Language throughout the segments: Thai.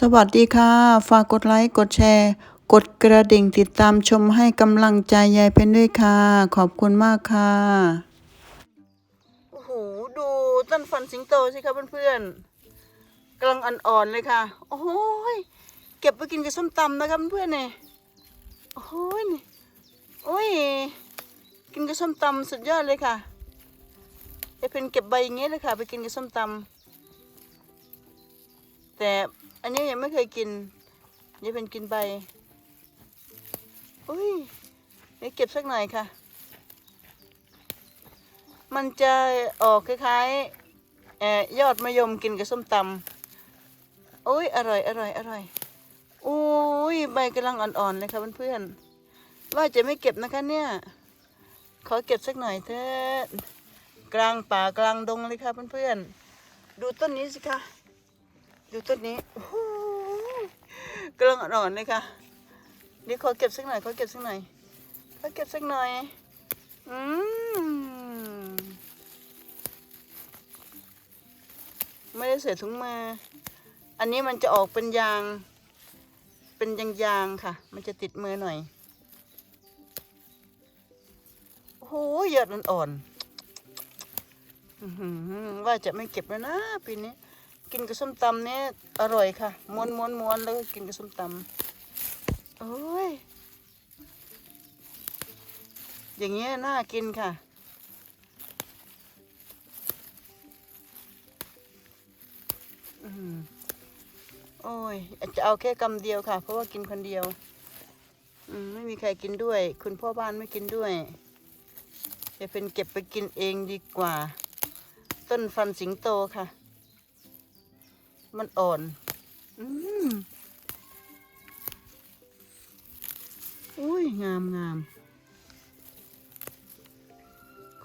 สวัสดีค่ะ ฝากกดไลค์ กดแชร์ กดกระดิ่งติดตามชมให้กำลังใจยายเพนด้วยค่ะ ขอบคุณมากค่ะ โอ้โห ดูต้นฟันสิงโตสิคะเพื่อนๆกำลังอ่อนๆเลยค่ะ โอ้ย เก็บไปกินกับส้มตำนะคะเพื่อนๆเนี่ยโอ้ยนี่โอ้ย กินกับส้มตำสุดยอดเลยค่ะยายเพนเก็บใบอย่างเงี้ยเลยค่ะ ไปกินกับส้มตำแต่ อันนี้ยังไม่เคยกิน นี่เป็นกินใบ อุ้ยนี่เก็บสักหน่อยค่ะ มันจะออกคล้ายๆออยอดมะยมกินกับส้มตำอุ้ยอร่อยอร่อยอร่อยอุ้ยใบกำลังอ่อนๆเลยค่ะเพื่อนๆว่าจะไม่เก็บนะคะเนี่ยขอเก็บสักหน่อยเถอะกลางป่ากลางดงเลยค่ะเพื่อนๆดูต้นนี้สิคะ ดูต้นนี้กำลังอ่อนๆเลยค่ะเดี๋ยวขอเก็บสักหน่อยขอเก็บสักหน่อยขอเก็บสักหน่อย อืมไม่ได้ใส่ถุงมือ อันนี้มันจะออกเป็นยาง เป็นยางๆค่ะ มันจะติดมือหน่อยโอ้โหยอดอ่อนออหือว่าจะไม่เก็บแล้วนะปีนี้ กินกับส้มตำเนี่ยอร่อยค่ะ ม้วนม้วนม้วนแล้วก็กินกับส้มตำโอ้ย อย่างเงี้ยน่ากินค่ะ อืมโอ้ยจะเอาแค่กำเดียวค่ะ เพราะว่ากินคนเดียว อืมไม่มีใครกินด้วย คุณพ่อบ้านไม่กินด้วย จะเป็นเก็บไปกินเองดีกว่า ต้นฟันสิงโตค่ะ มันอ่อนอืมอุ้ยงามงาม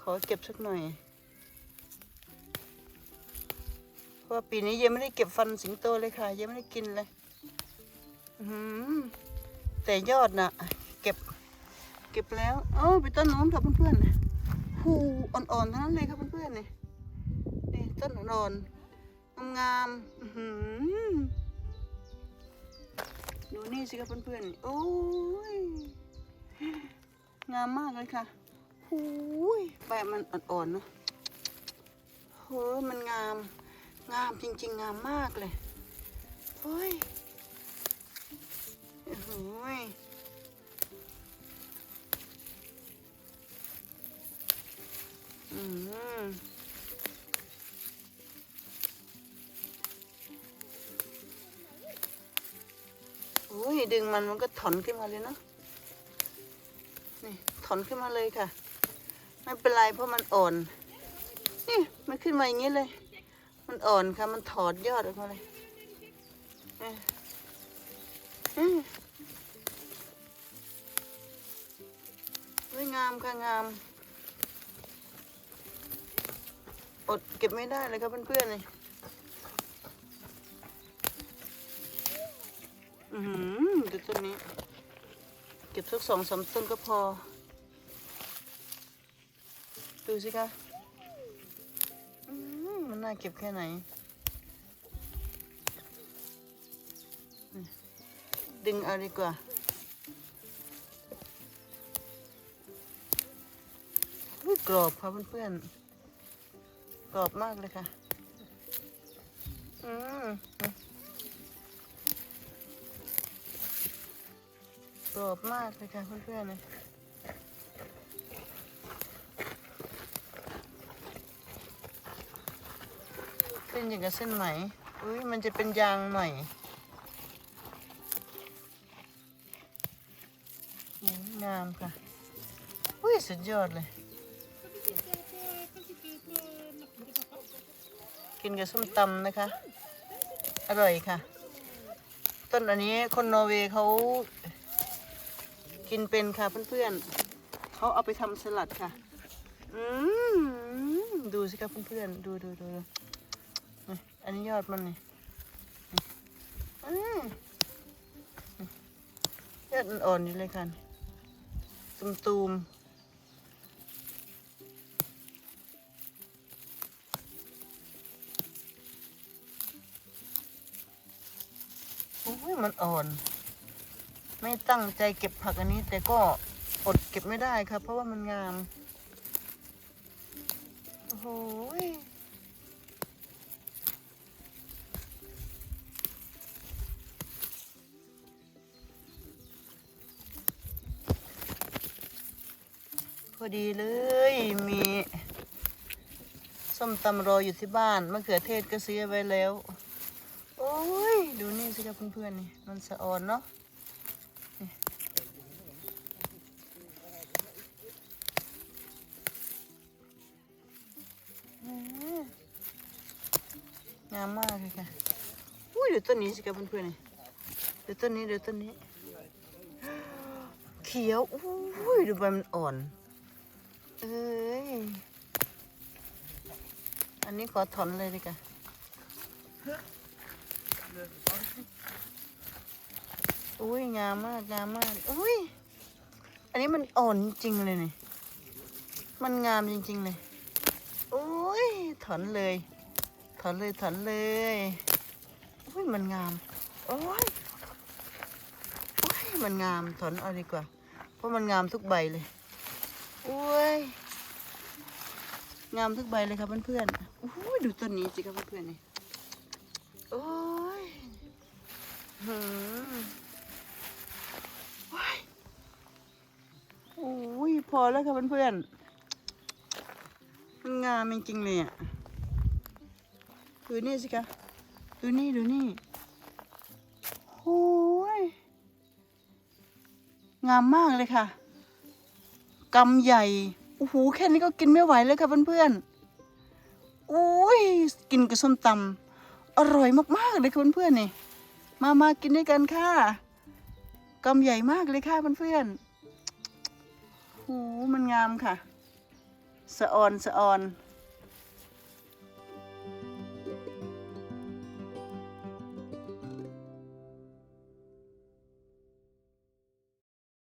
ขอเก็บสักหน่อย เพราะปีนี้ยังไม่ได้เก็บฟันสิงโตเลยค่ะ ยังไม่ได้กินเลยแต่ยอดน่ะ เก็บ เก็บแล้ว เอ้าไปต้นโน้นค่ะเพื่อนๆนะหูอ่อนๆทั้งนั้นเลยครับเพื่อนๆนี่นี่ต้นอ่อนๆ งามๆดูนี่สิครับเพื่อนๆ โอ้ย งามมากเลยค่ะหูยใบมันอ่อนๆเนาะโหมันงาม งามจริงๆ งามมากเลย อ้ยดึงมันมันก็ถอนขึ้นมาเลยเนาะนี่ถอนขึ้นมาเลยค่ะ ไม่เป็นไรเพราะมันอ่อน นี่มันขึ้นมาอย่างนี้เลย มันอ่อนค่ะ มันถอดยอดออกมาเลยเอ้ยเอ้ยเฮ้ยงามค่ะงาม อดเก็บไม่ได้เลยครับเพื่อนๆเลย อือหือดูต้นนี้ เก็บสักสองสามต้นก็พอ ดูสิคะอืมมันน่าเก็บแค่ไหนนี่ดึงเอาดีกว่าอุ๊ยกรอบค่ะเพื่อนๆ กรอบมากเลยค่ะ อืม กรอบมากเลยค่ะเพื่อนๆเลยเส้นอย่างกับเส้นไหมอุ้ยมันจะเป็นยางหน่อยงามค่ะอุ้ยสุดยอดเลย กินกับส้มตำนะคะ อร่อยค่ะ ต้นอันนี้คนนอร์เวย์เขา กินเป็นค่ะเพื่อนๆเขาเอาไปทำสลัดค่ะอืมดูสิครับเพื่อนๆดูดูดูดูอันนี้ยอดมันนี่อืมยอดมันอ่อนอยู่เลยค่ะตุมตูมอุ้ยมันอ่อน ไม่ตั้งใจเก็บผักอันนี้ แต่ก็อดเก็บไม่ได้ครับ เพราะว่ามันงาม โอ้โหพอดีเลยมีส้มตำรออยู่ที่บ้านมะเขือเทศก็ซื้อไว้แล้ว โอ้ย ดูนี่สิครับเพื่อนๆนี่มันสะออนเนาะ งามมากเลยค่ะอุ้ยเดี๋ยวต้นนี้สิครับเพื่อนๆนี่เดี๋ยวต้นนี้เดี๋ยวต้นนี้ เขียวอุ้ยดูใบมันอ่อน เอ้ย อันนี้ขอถอนเลยดีกว่าอุ้ยงามมากงามมากอุ้ย อันนี้มันอ่อนจริงเลยเนี่ยมันงามจริง ๆ เลย อุ้ยถอนเลย ถอนเลยถอนเลยอุ้ยมันงาม โอ้ยอุ้ยมันงามถอนเอาดีกว่า เพราะมันงามทุกใบเลยอุ้ยงามทุกใบเลยครับเพื่อนๆโอ้ยดูต้นนี้สิครับเพื่อนๆนี่โอ้ยหืมโอ้ยโอ้ยพอแล้วครับเพื่อนๆมันงามจริงๆเลยอะ ดูนี่สิคะดูนี่ดูนี่โอ้ยงามมากเลยค่ะกำใหญ่โอ้โหแค่นี้ก็กินไม่ไหวแล้วค่ะเพื่อนๆโอ้ยกินกับส้มตำอร่อยมากๆเลยค่ะเพื่อนๆนี่ มามากินด้วยกันค่ะกำใหญ่มากเลยค่ะเพื่อนๆโอ้โหมันงามค่ะสะออนสะออน